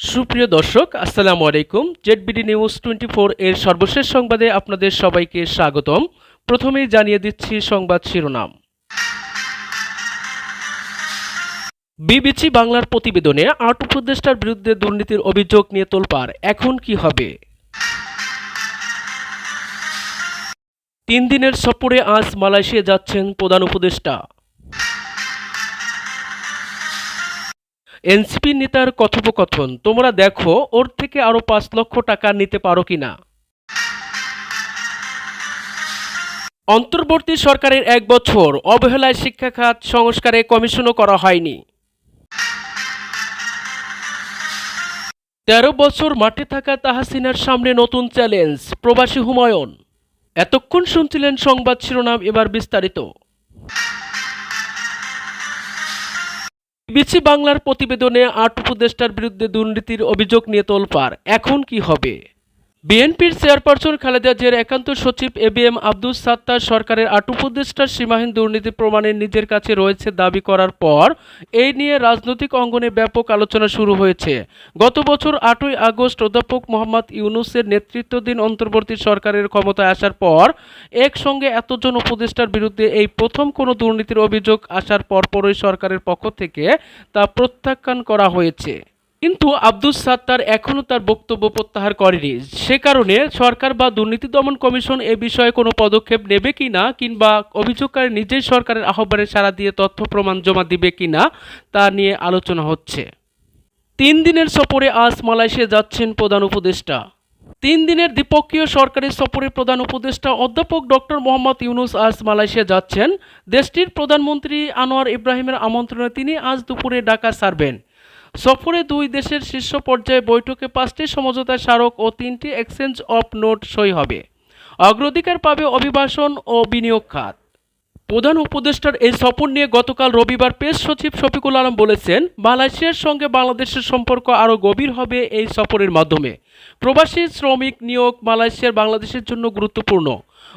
সুপ্রিয় দর্শক, আসসালামু আলাইকুম। জেডবিডি নিউজ টোয়েন্টি ফোর এর সর্বশেষ সংবাদে আপনাদের সবাইকে স্বাগতম। প্রথমেই জানিয়ে দিচ্ছি সংবাদ শিরোনাম। বিবিসি বাংলার প্রতিবেদনে আট উপদেষ্টার বিরুদ্ধে দুর্নীতির অভিযোগ নিয়ে তোলপাড়। এখন কি হবে? তিন দিনের সফরে আজ মালয়েশিয়া যাচ্ছেন প্রধান উপদেষ্টা। এনসিপি নেতার কথোপকথন, তোমরা দেখো ওর থেকে আরও পাঁচ লক্ষ টাকা নিতে পারো কিনা। অন্তর্বর্তী সরকারের এক বছর অবহেলায় শিক্ষা খাত সংস্কারে কমিশনও করা হয়নি। তেরো বছর মাঠে থাকা তাহাসিনার সামনে নতুন চ্যালেঞ্জ, প্রবাসী হুমায়ুন। এতক্ষণ শুনছিলেন সংবাদ শিরোনাম এবার বিস্তারিত। বিবিসি বাংলার প্রতিবেদনে আট উপদেষ্টার বিরুদ্ধে দুর্নীতির অভিযোগ নিয়ে তোলপাড়। এখন কি হবে? বিএনপির চেয়ারপারসন খালেদা জিয়ার একান্ত সচিব A B M Abdul Sattar সরকারের আট উপদেষ্টার সীমাহীন দুর্নীতি প্রমাণের নিজের কাছে রয়েছে দাবি করার পর এই নিয়ে রাজনৈতিক অঙ্গনে ব্যাপক আলোচনা শুরু হয়েছে। গত বছর আটই আগস্ট অধ্যাপক মোহাম্মদ ইউনুসের নেতৃত্বাধীন অন্তর্বর্তী সরকারের ক্ষমতায় আসার পর একসঙ্গে এতজন উপদেষ্টার বিরুদ্ধে এই প্রথম কোনো দুর্নীতির অভিযোগ আসার পরপরই সরকারের পক্ষ থেকে তা প্রত্যাখ্যান করা হয়েছে। কিন্তু আব্দুস সাত্তার এখনও তার বক্তব্য প্রত্যাহার করেনি। সে কারণে সরকার বা দুর্নীতি দমন কমিশন এ বিষয়ে কোনো পদক্ষেপ নেবে কিনা কিংবা অভিযোগকারী নিজেই সরকারের আহ্বানে সাড়া দিয়ে তথ্য প্রমাণ জমা দিবে কি না, তা নিয়ে আলোচনা হচ্ছে। তিন দিনের সফরে আজ মালয়েশিয়া যাচ্ছেন প্রধান উপদেষ্টা। তিন দিনের দ্বিপক্ষীয় সরকারি সফরে প্রধান উপদেষ্টা অধ্যাপক ডক্টর মোহাম্মদ ইউনুস আজ মালয়েশিয়া যাচ্ছেন। দেশটির প্রধানমন্ত্রী আনোয়ার ইব্রাহিমের আমন্ত্রণে তিনি আজ দুপুরে ঢাকা ছাড়বেন সফরে দুই দেশের শীর্ষ পর্যায়ে বৈঠকে পাঁচটি সমঝোতা স্মারক ও তিনটি এক্সচেঞ্জ অফ নোট সই হবে। অগ্রাধিকার পাবে অভিবাসন ও বিনিয়োগ খাত। প্রধান উপদেষ্টার এই সফর নিয়ে গতকাল রবিবার পেশ সচিব শফিকুল আলম বলেছেন, মালয়েশিয়ার সঙ্গে বাংলাদেশের সম্পর্ক আরও গভীর হবে এই সফরের মাধ্যমে। প্রবাসী শ্রমিক নিয়োগ মালয়েশিয়ার বাংলাদেশের জন্য গুরুত্বপূর্ণ।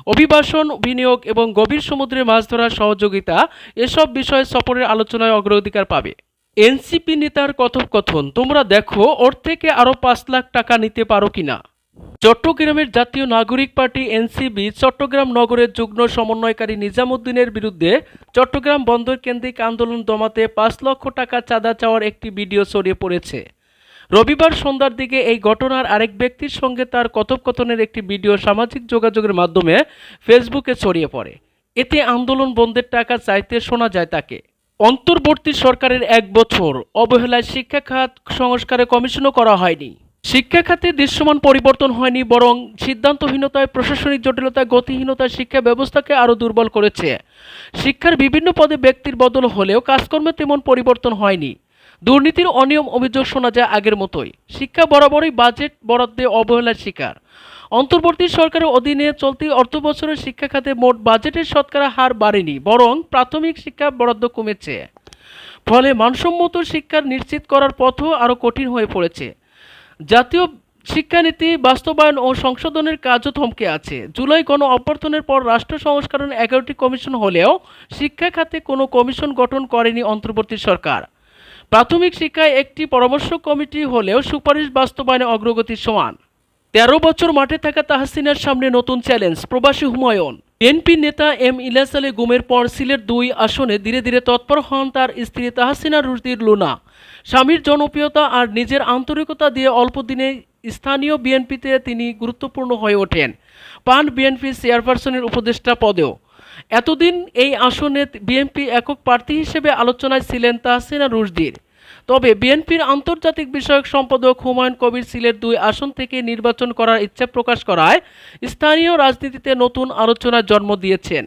অভিবাসন, বিনিয়োগ এবং গভীর সমুদ্রে মাছ ধরার সহযোগিতা, এসব বিষয়ে সফরের আলোচনায় অগ্রাধিকার পাবে। এনসিপি নেতার কথোপকথন, তোমরা দেখো ওর থেকে আরও পাঁচ লাখ টাকা নিতে পারো কিনা। চট্টগ্রামের জাতীয় নাগরিক পার্টি এনসিবি চট্টগ্রাম নগরের যুগ্ম সমন্বয়কারী নিজামুদ্দিনের বিরুদ্ধে চট্টগ্রাম বন্দর কেন্দ্রিক আন্দোলন দমাতে পাঁচ লক্ষ টাকা চাঁদা চাওয়ার একটি ভিডিও ছড়িয়ে পড়েছে। রবিবার সন্ধ্যার দিকে এই ঘটনার আরেক ব্যক্তির সঙ্গে তার কথোপকথনের একটি ভিডিও সামাজিক যোগাযোগের মাধ্যমে ফেসবুকে ছড়িয়ে পড়ে। এতে আন্দোলন বন্ধের টাকা চাইতে শোনা যায় তাকে। অন্তর্বর্তী সরকারের এক বছর অবহেলায় শিক্ষা খাত সংস্কারে কমিশনও করা হয়নি। শিক্ষা খাতে দৃশ্যমান পরিবর্তন হয়নি বরং সিদ্ধান্তহীনতায়, প্রশাসনিক জটিলতা গতিহীনতায় শিক্ষা ব্যবস্থাকে আরও দুর্বল করেছে। শিক্ষার বিভিন্ন পদে ব্যক্তির বদল হলেও কাজকর্মে তেমন পরিবর্তন হয়নি। দুর্নীতির অনিয়ম অভিযোগ শোনা যায় আগের মতোই। শিক্ষা বরাবরই বাজেট বরাদ্দে অবহেলার শিকার। অন্তর্বর্তী সরকারের অধীনে চলতি অর্থ বছরের শিক্ষা খাতে মোট বাজেটের শতকরা হার বাড়েনি, বরং প্রাথমিক শিক্ষা বরাদ্দ কমেছে। ফলে মানসম্মত শিক্ষা নিশ্চিত করার পথও আরও কঠিন হয়ে পড়েছে। জাতীয় শিক্ষানীতি বাস্তবায়ন ও সংশোধনের কাজও থমকে আছে। জুলাই গণ অভ্যর্থনের পর রাষ্ট্র সংস্করণ এগারোটি কমিশন হলেও শিক্ষা খাতে কোনো কমিশন গঠন করেনি অন্তর্বর্তী সরকার। প্রাথমিক শিক্ষায় একটি পরামর্শ কমিটি হলেও সুপারিশ বাস্তবায়নে অগ্রগতি সমান। তেরো বছর মাঠে থাকা তাহসিনার সামনে নতুন চ্যালেঞ্জ, প্রবাসী হুমায়ুন। বিএনপি নেতা এম ইলাস আলী গুমের পর সিলেট দুই আসনে ধীরে ধীরে তৎপর হন তার স্ত্রী তাহসিনা রুশদির লুনা। স্বামীর জনপ্রিয়তা আর নিজের আন্তরিকতা দিয়ে অল্প দিনে স্থানীয় বিএনপিতে তিনি গুরুত্বপূর্ণ হয়ে ওঠেন। পান বিএনপি চেয়ারপারসনের উপদেষ্টা পদেও। এতদিন এই আসনে বিএনপি একক প্রার্থী হিসেবে আলোচনায় ছিলেন তাহসিনা রুশদির। তবে বিএনপির আন্তর্জাতিক বিষয়ক সম্পাদক হুমায়ুন কবির সিলের দুই আসন থেকে নির্বাচন করার ইচ্ছা প্রকাশ করায় স্থানীয় রাজনীতিতে নতুন আলোচনার জন্ম দিয়েছেন।